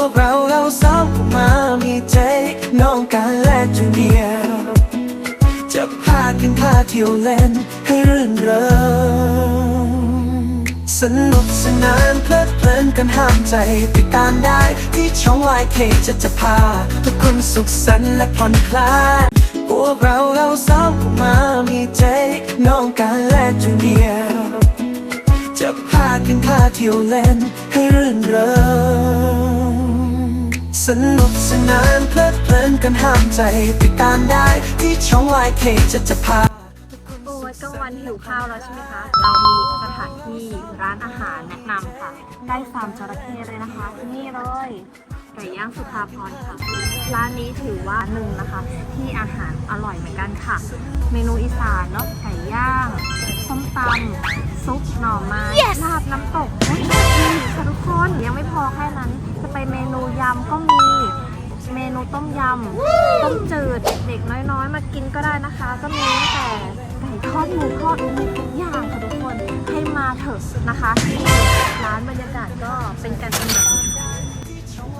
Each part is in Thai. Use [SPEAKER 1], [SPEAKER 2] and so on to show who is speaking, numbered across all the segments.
[SPEAKER 1] วกเราเราสองมามีใจน้องกันและจูเนียร์จะพากันพาเที่ยวเล่นให้รื่นเริงสนุกสนานเพลิดเพลินกันห้ามใจติดตามได้ ที่ช่องวายเคจะจะพา ทุกคนสุขสันต์และผ่อนคลายพวกเราเราสองมามีใจน้องกันและจูเนียร์จะพากันพาเที่ยวเล่นให้รื่นเริง สนุกสนานเพลิดเพลินกันห้ามใจติดตามได้ที่ช่องวายเคจะจะพา
[SPEAKER 2] โอ้ยกลางวันหิวข้าวแล้วใช่ไหมคะ เรามีสถานที่ร้านอาหารแนะนำค่ะใกล้ฟาร์มจระเข้เลยนะคะนี่เลยไก่ย่างสุภาพรค่ะ ร้านนี้ถือว่าหนึ่งนะคะ ที่อาหารอร่อยเหมือนกันค่ะ เมนูอีสานเนาะไก่ย่างส้มตำซุปหน่อไม้ลาบน้ำตกโอ้ยดีค่ะทุกคนยังไม่พอแค่นั้นจะ ไปเมนูยำก็มี เมนูต้มยำ ต้มจืด เด็กน้อยๆ มากินก็ได้นะคะ ก็มีตั้งแต่ไก่ทอดหมูทอดมีทุกอย่างค่ะทุกคนให้มาเถอะนะคะร้านบรรยากาศก็เป็นกันเองแบบนี้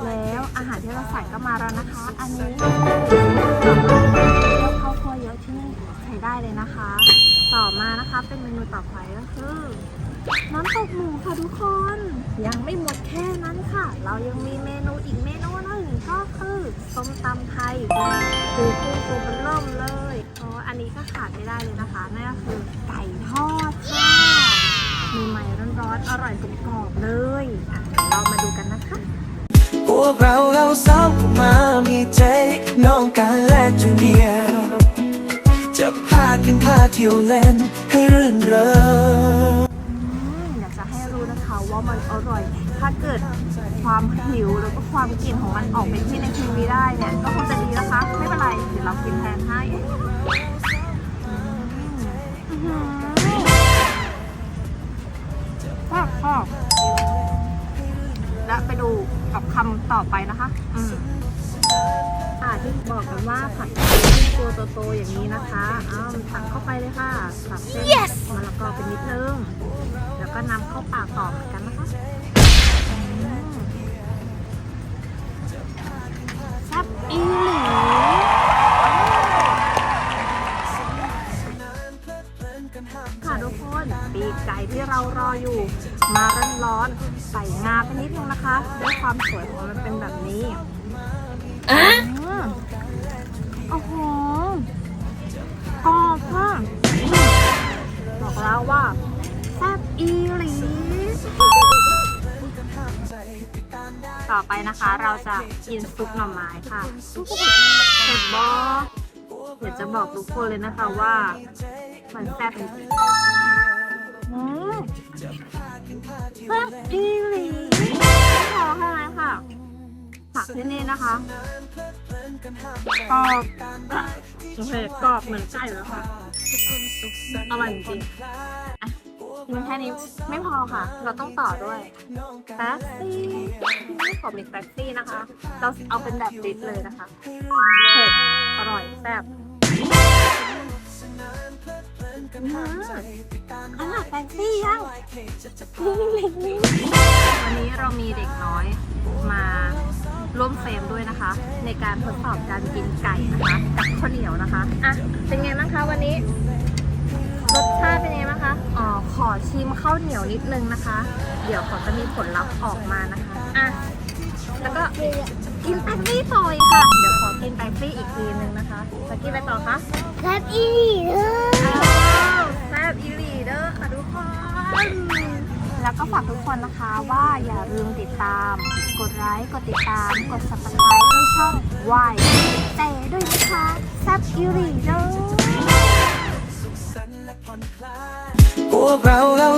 [SPEAKER 2] แล้วอาหารที่เราใส่ก็มาแล้วนะคะ อันนี้เที่ยวข้าวคั่วเยอะที่นี่ใช้ได้เลยนะคะ ต่อมานะคะเป็นเมนูต่อไปก็คือน้ำต หมูค่ะทุกคน ยังไม่หมดแค่นั้นค่ะ เรายังมีเมนูอีกเมนูหนึ่งก็คือส้มตำไทยคือกุ้งตัวเปอร่มเลยเพราะอันนี้ก็ขาดไม่ได้เลยนะคะนั่นก็คือไก่ทอดค่ะมีใหม่ร้อนๆอร่อยกรอบๆเลยอะเดี๋ยเรามาดูกันนะคะ
[SPEAKER 1] พวกเราเราสองมามีใจน้องกันและจูเนียจะพากันพาเที่ยวเล่นให้รื่นเริง
[SPEAKER 2] นะคะว่ามันอร่อย ถ้าเกิดความหิวแล้วก็ความกลิ่นของมันออกเป็นที่ในทีวีได้เนี่ยก็คงจะดีนะคะ ไม่เป็นไรเดี๋ยวเรากินแทนให้อืมอื้อหือชอบชอบและไปดูกับคำต่อไปนะคะ อืม บอกกันว่าผัดตัวโตๆอย่างนี้นะคะอ้าวตักเข้าไปเลยค่ะตักเส้นมะละกอเป็นนิดนึงแล้วก็นำเข้าปากต่อเหมือนกันนะคะอืมแซ่บอีหลีค่ะทุกคนปีกไก่ที่เรารออยู่ มาร้อนๆใส่งาไปนิดนึงนะคะ ด้วยความสวยของมันเป็นแบบนี้อืม โอ้โหกรอบค่ะบอกแล้วว่าแซ่บอีหลีต่อไปนะคะ เราจะกินซุปหน่อไม้ค่ะเผ็ดบอเดี๋ยวจะบอกทุกคนเลยนะคะว่า มันแซ่บจริงแซ่บอีหลีไม่พอแค่นั้ค่ะผักที่นี่นะคะ กรอบโอเคกรอบเหมือนไก่แล้วค่ะอร่อยจริงอะกินแค่นี้ไม่พอค่ะ เราต้องต่อด้วยแป๊บซี่ที่นี่ขอมีแป๊บซี่นะคะ เราเอาเป็นแบบลิตรเลยนะคะเผ็ดอร่อยแซ่บอืมอร่อยแป๊บซี่ยังวันนี้เรา ร่วมเฟรมด้วยนะคะ ในการทดสอบการกินไก่นะคะกับข้าวเหนียวนะคะอะเป็นไงบ้างคะวันนี้รสชาติเป็นไงบ้างคะอ๋อขอชิมข้าวเหนียวนิดนึงนะคะ เดี๋ยวเขาจะมีผลลัพธ์ออกมานะคะอะแล้วก็กินแป๊บซี่ต่ออีกค่ะ เดี๋ยวขอกินแป๊บซี่อีกทีนึงนะคะจะกินอะไรต่อคะ
[SPEAKER 3] แซ่บอี
[SPEAKER 2] แล้วก็ฝากทุกคนนะคะว่าอย่าลืมติดตาม กดไลค์ กดติดตาม กด subscribe ให้ช่องวายแต่ด้วยนะคะแซ่บอีหลีเด้อ
[SPEAKER 1] พวกเราเรา